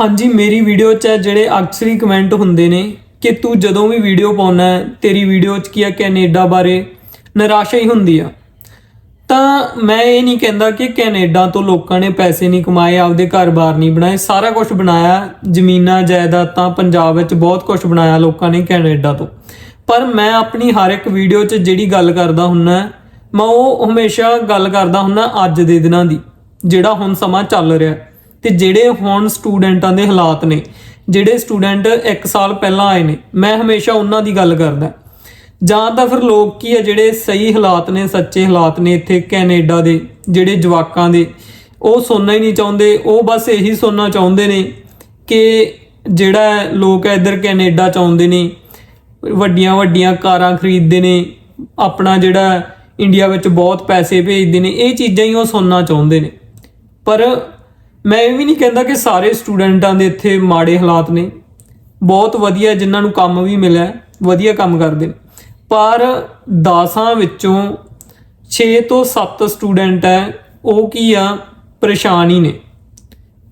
ਹਾਂਜੀ, ਮੇਰੀ ਵੀਡੀਓ 'ਚ ਜਿਹੜੇ ਅਕਸਰੀ ਕਮੈਂਟ ਹੁੰਦੇ ਨੇ ਕਿ ਤੂੰ ਜਦੋਂ ਵੀ ਵੀਡੀਓ ਪਾਉਣਾ ਤੇਰੀ ਵੀਡੀਓ 'ਚ ਕੀ ਆ ਕੈਨੇਡਾ ਬਾਰੇ ਨਿਰਾਸ਼ਾ ਹੀ ਹੁੰਦੀ ਆ। ਤਾਂ ਮੈਂ ਇਹ ਨਹੀਂ ਕਹਿੰਦਾ ਕਿ ਕੈਨੇਡਾ ਤੋਂ ਲੋਕਾਂ ਨੇ ਪੈਸੇ ਨਹੀਂ ਕਮਾਏ, ਆਪਦੇ ਘਰ-ਬਾਰ ਨਹੀਂ ਬਣਾਏ, ਸਾਰਾ ਕੁਝ ਬਣਾਇਆ, ਜ਼ਮੀਨਾਂ, ਜਾਇਦਾਦਾਂ ਪੰਜਾਬ ਵਿੱਚ ਬਹੁਤ ਕੁਝ ਬਣਾਇਆ ਲੋਕਾਂ ਨੇ ਕੈਨੇਡਾ ਤੋਂ। ਪਰ ਮੈਂ ਆਪਣੀ ਹਰ ਇੱਕ ਵੀਡੀਓ 'ਚ ਜਿਹੜੀ ਗੱਲ ਕਰਦਾ ਹੁੰਨਾ, ਮੈਂ ਉਹ ਹਮੇਸ਼ਾ ਗੱਲ ਕਰਦਾ ਹੁੰਨਾ ਅੱਜ ਦੇ ਦਿਨਾਂ ਦੀ, ਜਿਹੜਾ ਹੁਣ ਸਮਾਂ ਚੱਲ ਰਿਹਾ। ਤੇ ਜਿਹੜੇ ਹੁਣ ਸਟੂਡੈਂਟਾਂ ਦੇ ਹਾਲਾਤ ਨੇ, ਜਿਹੜੇ ਸਟੂਡੈਂਟ 1 ਸਾਲ ਪਹਿਲਾਂ ਆਏ ਨੇ, ਮੈਂ ਹਮੇਸ਼ਾ ਉਹਨਾਂ ਦੀ ਗੱਲ ਕਰਦਾ। ਜਾਂ ਤਾਂ ਫਿਰ ਲੋਕ ਕੀ ਆ, ਜਿਹੜੇ ਸਹੀ ਹਾਲਾਤ ਨੇ, ਸੱਚੇ ਹਾਲਾਤ ਨੇ ਇੱਥੇ ਕੈਨੇਡਾ ਦੇ, ਜਿਹੜੇ ਜਵਾਕਾਂ ਦੇ, ਉਹ ਸੁਣਨਾ ਹੀ ਨਹੀਂ ਚਾਹੁੰਦੇ, ਉਹ ਬਸ ਇਹੀ ਸੁਣਨਾ ਚਾਹੁੰਦੇ ਨੇ ਕਿ ਜਿਹੜਾ ਹੈ ਲੋਕ ਇੱਧਰ ਕੈਨੇਡਾ ਚ ਆਉਂਦੇ ਨੇ, ਵੱਡੀਆਂ ਵੱਡੀਆਂ ਕਾਰਾਂ ਖਰੀਦਦੇ ਨੇ, ਆਪਣਾ ਜਿਹੜਾ ਇੰਡੀਆ ਵਿੱਚ ਬਹੁਤ ਪੈਸੇ ਭੇਜਦੇ ਨੇ, ਇਹ ਚੀਜ਼ਾਂ ਹੀ ਉਹ ਸੁਣਨਾ ਚਾਹੁੰਦੇ ਨੇ। ਪਰ ਮੈਂ ਇਹ ਵੀ ਨਹੀਂ ਕਹਿੰਦਾ ਕਿ ਸਾਰੇ ਸਟੂਡੈਂਟਾਂ ਦੇ ਇੱਥੇ ਮਾੜੇ ਹਾਲਾਤ ਨੇ। ਬਹੁਤ ਵਧੀਆ ਜਿਨ੍ਹਾਂ ਨੂੰ ਕੰਮ ਵੀ ਮਿਲਿਆ, ਵਧੀਆ ਕੰਮ ਕਰਦੇ ਨੇ। ਪਰ 10 ਵਿੱਚੋਂ 6 ਤੋਂ 7 ਸਟੂਡੈਂਟ ਹੈ, ਉਹ ਕੀ ਆ, ਪਰੇਸ਼ਾਨ ਹੀ ਨੇ।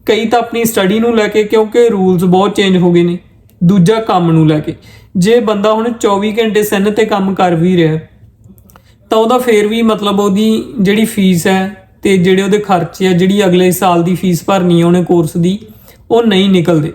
ਕਈ ਤਾਂ ਆਪਣੀ ਸਟੱਡੀ ਨੂੰ ਲੈ ਕੇ, ਕਿਉਂਕਿ ਰੂਲਸ ਬਹੁਤ ਚੇਂਜ ਹੋ ਗਏ ਨੇ, ਦੂਜਾ ਕੰਮ ਨੂੰ ਲੈ ਕੇ। ਜੇ ਬੰਦਾ ਹੁਣ 24 ਘੰਟੇ ਸਿਨ ਤੇ ਕੰਮ ਕਰ ਵੀ ਰਿਹਾ, ਤਾਂ ਉਹਦਾ ਫੇਰ ਵੀ ਮਤਲਬ ਉਹਦੀ ਜਿਹੜੀ ਫੀਸ ਹੈ ਤੇ ਜਿਹੜੇ ਉਹਦੇ ਖਰਚੇ ਆ ਜਿਹੜੀ ਅਗਲੇ ਸਾਲ ਦੀ ਫੀਸ ਭਰਨੀ ਆ ਉਹਨੇ ਕੋਰਸ ਦੀ ਉਹ ਨਹੀਂ ਨਿਕਲਦੇ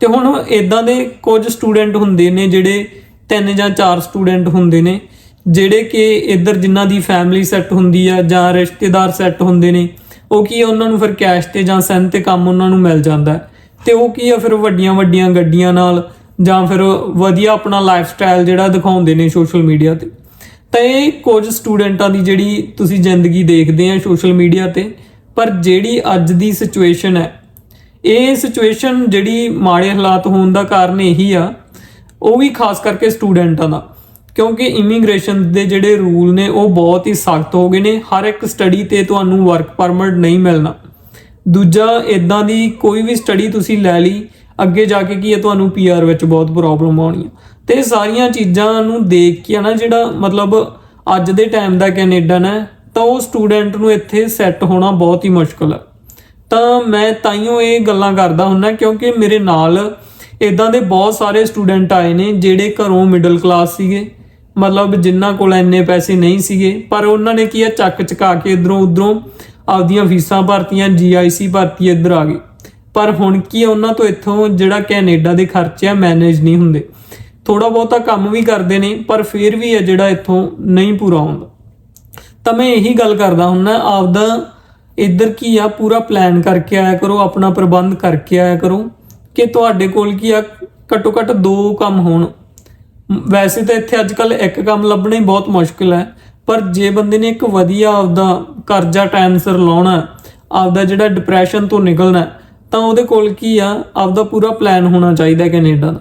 ਤੇ ਹੁਣ ਇਦਾਂ ਦੇ ਕੁਝ ਸਟੂਡੈਂਟ ਹੁੰਦੇ ਨੇ ਜਿਹੜੇ ਤਿੰਨ ਜਾਂ ਚਾਰ ਸਟੂਡੈਂਟ ਹੁੰਦੇ ਨੇ ਜਿਹੜੇ ਕਿ ਇੱਧਰ ਜਿਨ੍ਹਾਂ ਦੀ ਫੈਮਿਲੀ ਸੈੱਟ ਹੁੰਦੀ ਆ ਜਾਂ ਰਿਸ਼ਤੇਦਾਰ ਸੈੱਟ ਹੁੰਦੇ ਨੇ ਉਹ ਕੀ ਆ, ਉਹਨਾਂ ਨੂੰ ਫਿਰ ਕੈਸ਼ ਤੇ ਜਾਂ ਸੈਨ ਤੇ ਕੰਮ ਉਹਨਾਂ ਨੂੰ ਮਿਲ ਜਾਂਦਾ ਹੈ। ਤੇ ਉਹ ਕੀ ਆ ਫਿਰ ਵੱਡੀਆਂ ਵੱਡੀਆਂ ਗੱਡੀਆਂ ਨਾਲ ਜਾਂ ਫਿਰ ਵਧੀਆ ਆਪਣਾ ਲਾਈਫ ਸਟਾਈਲ ਜਿਹੜਾ ਦਿਖਾਉਂਦੇ ਨੇ ਸੋਸ਼ਲ ਮੀਡੀਆ ਤੇ ਤਾਂ ਇਹ ਕੁਝ ਸਟੂਡੈਂਟਾਂ ਦੀ ਜਿਹੜੀ ਤੁਸੀਂ ਜ਼ਿੰਦਗੀ ਦੇਖਦੇ ਆ ਸੋਸ਼ਲ ਮੀਡੀਆ ਤੇ, ਪਰ ਜਿਹੜੀ ਅੱਜ ਦੀ ਸਿਚੁਏਸ਼ਨ ਹੈ, ਇਹ ਸਿਚੁਏਸ਼ਨ ਜਿਹੜੀ ਮਾੜੇ ਹਾਲਾਤ ਹੋਣ ਦਾ ਕਾਰਨ ਇਹੀ ਆ, ਉਹ ਵੀ ਖਾਸ ਕਰਕੇ ਸਟੂਡੈਂਟਾਂ ਦਾ, ਕਿਉਂਕਿ ਇਮੀਗ੍ਰੇਸ਼ਨ ਦੇ ਜਿਹੜੇ ਰੂਲ ਨੇ, ਉਹ ਬਹੁਤ ਹੀ ਸਖਤ ਹੋ ਗਏ ਨੇ, ਹਰ ਇੱਕ ਸਟੱਡੀ ਤੇ ਤੁਹਾਨੂੰ ਵਰਕ ਪਰਮਿਟ ਨਹੀਂ ਮਿਲਣਾ। ਦੂਜਾ ਇਦਾਂ ਦੀ ਕੋਈ ਵੀ ਸਟੱਡੀ ਤੁਸੀਂ ਲੈ ਲਈ ਅੱਗੇ ਜਾ ਕੇ ਕੀ ਹੈ, ਤੁਹਾਨੂੰ ਪੀਆਰ ਵਿੱਚ ਬਹੁਤ ਪ੍ਰੋਬਲਮ ਆਉਣੀ ਹੈ ਤੇ ਇਹ ਸਾਰੀਆਂ ਚੀਜ਼ਾਂ ਨੂੰ ਦੇਖ ਕੇ ਆ ਨਾ ਜਿਹੜਾ ਮਤਲਬ ਅੱਜ ਦੇ ਟਾਈਮ ਦਾ ਕੈਨੇਡਾ ਹੈ ਤਾਂ ਉਹ ਸਟੂਡੈਂਟ ਨੂੰ ਇੱਥੇ ਸੈੱਟ ਹੋਣਾ ਬਹੁਤ ਹੀ ਮੁਸ਼ਕਲ ਹੈ ਤਾਂ ਮੈਂ ਤਾਈਓ ਇਹ ਗੱਲਾਂ ਕਰਦਾ ਹੁੰਨਾ ਕਿਉਂਕਿ ਮੇਰੇ ਨਾਲ ਇਦਾਂ ਦੇ ਬਹੁਤ ਸਾਰੇ ਸਟੂਡੈਂਟ ਆਏ ਨੇ, ਜਿਹੜੇ ਘਰੋਂ ਮਿਡਲ ਕਲਾਸ ਸੀਗੇ। ਮਤਲਬ ਜਿਨ੍ਹਾਂ ਕੋਲ ਇੰਨੇ ਪੈਸੇ ਨਹੀਂ ਸੀਗੇ, ਪਰ ਉਹਨਾਂ ਨੇ ਕੀ ਆ ਚੱਕ ਚਕਾ ਕੇ ਇਧਰੋਂ ਉਧਰੋਂ ਆਪਦੀਆਂ ਫੀਸਾਂ ਭਰਤੀਆਂ ਜੀਆਈਸੀ ਭਰਤੀ ਇੱਧਰ ਆ ਗਏ। ਪਰ ਹੁਣ ਕੀ ਆ, ਉਹਨਾਂ ਤੋਂ ਇੱਥੋਂ ਜਿਹੜਾ ਕੈਨੇਡਾ ਦੇ ਖਰਚੇ ਆ ਮੈਨੇਜ ਨਹੀਂ ਹੁੰਦੇ। ਥੋੜਾ ਬਹੁਤਾ ਕੰਮ ਵੀ ਕਰਦੇ ਨੇ, ਪਰ ਫਿਰ ਵੀ ਹੈ ਜਿਹੜਾ ਇੱਥੋਂ ਨਹੀਂ ਪੂਰਾ ਹੁੰਦਾ। ਤਾਂ ਮੈਂ ਇਹੀ ਗੱਲ ਕਰਦਾ ਹੁੰਨਾ ਆਪਦਾ ਇੱਧਰ ਕੀ ਆ, ਪੂਰਾ ਪਲਾਨ ਕਰਕੇ ਆਇਆ ਕਰੋ, ਆਪਣਾ ਪ੍ਰਬੰਧ ਕਰਕੇ ਆਇਆ ਕਰੋ ਕਿ ਤੁਹਾਡੇ ਕੋਲ ਕੀ ਆ, ਘੱਟੋ ਘੱਟ ਦੋ ਕੰਮ ਹੋਣ। ਵੈਸੇ ਤਾਂ ਇੱਥੇ ਅੱਜ ਕੱਲ ਇੱਕ ਕੰਮ ਲੱਭਣਾ ਹੀ ਬਹੁਤ ਮੁਸ਼ਕਿਲ ਹੈ, ਪਰ ਜੇ ਬੰਦੇ ਨੇ ਇੱਕ ਵਧੀਆ ਆਪਦਾ ਕਰਜ਼ਾ ਟਾਈਮ ਸਿਰ ਲਾਉਣਾ, ਆਪਦਾ ਜਿਹੜਾ ਡਿਪਰੈਸ਼ਨ ਤੋਂ ਨਿਕਲਣਾ ਤਾਂ ਉਹਦੇ ਕੋਲ ਕੀ ਆ? ਆਪਦਾ ਪੂਰਾ ਪਲਾਨ ਹੋਣਾ ਚਾਹੀਦਾ ਕੈਨੇਡਾ ਦਾ।